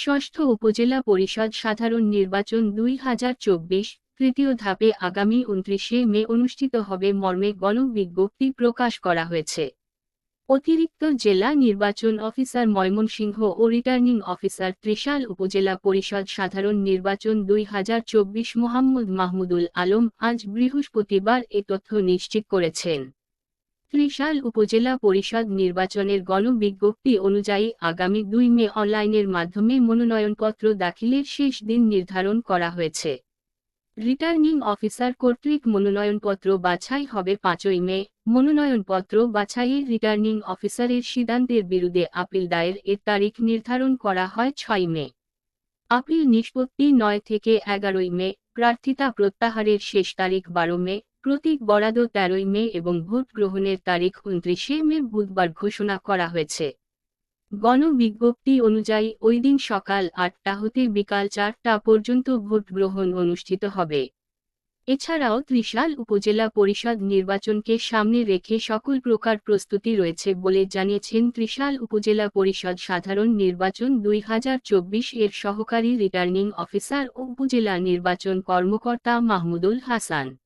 ষষ্ঠ উপজেলা পরিষদ সাধারণ নির্বাচন দুই হাজার চব্বিশ, তৃতীয় ধাপে আগামী উনত্রিশে মে অনুষ্ঠিত হবে মর্মে গণবিজ্ঞপ্তি প্রকাশ করা হয়েছে। অতিরিক্ত জেলা নির্বাচন অফিসার ময়মনসিংহ ও রিটার্নিং অফিসার ত্রিশাল উপজেলা পরিষদ সাধারণ নির্বাচন দুই হাজার চব্বিশ মোহাম্মদ মাহমুদুল আলম আজ বৃহস্পতিবার এ তথ্য নিশ্চিত করেছেন। ত্রিশাল উপজেলা পরিষদ নির্বাচনের গণবিজ্ঞপ্তি অনুযায়ী আগামী দুই মে অনলাইনের মাধ্যমে মনোনয়নপত্র দাখিলের শেষ দিন নির্ধারণ করা হয়েছে। রিটার্নিং অফিসার কর্তৃক মনোনয়নপত্র বাছাই হবে পাঁচই মে। মনোনয়নপত্র বাছাইয়ের রিটার্নিং অফিসারের সিদ্ধান্তের বিরুদ্ধে আপিল দায়ের এর তারিখ নির্ধারণ করা হয় ছয় মে। আপিল নিষ্পত্তি নয় থেকে এগারোই মে। প্রার্থিতা প্রত্যাহারের শেষ তারিখ বারো মে। প্রতীক বরাদ্দ তেরোই মে এবং ভোট গ্রহণের তারিখ উনত্রিশে মে বুধবার ঘোষণা করা হয়েছে। গণবিজ্ঞপ্তি অনুযায়ী ওই দিন সকাল আটটা হতে বিকাল চারটা পর্যন্ত ভোট গ্রহণ অনুষ্ঠিত হবে। এছাড়াও ত্রিশাল উপজেলা পরিষদ নির্বাচনকে সামনে রেখে সকল প্রকার প্রস্তুতি রয়েছে বলে জানিয়েছেন ত্রিশাল উপজেলা পরিষদ সাধারণ নির্বাচন দুই হাজার চব্বিশ এর সহকারী রিটার্নিং অফিসার ও উপজেলা নির্বাচন কর্মকর্তা মাহমুদুল হাসান।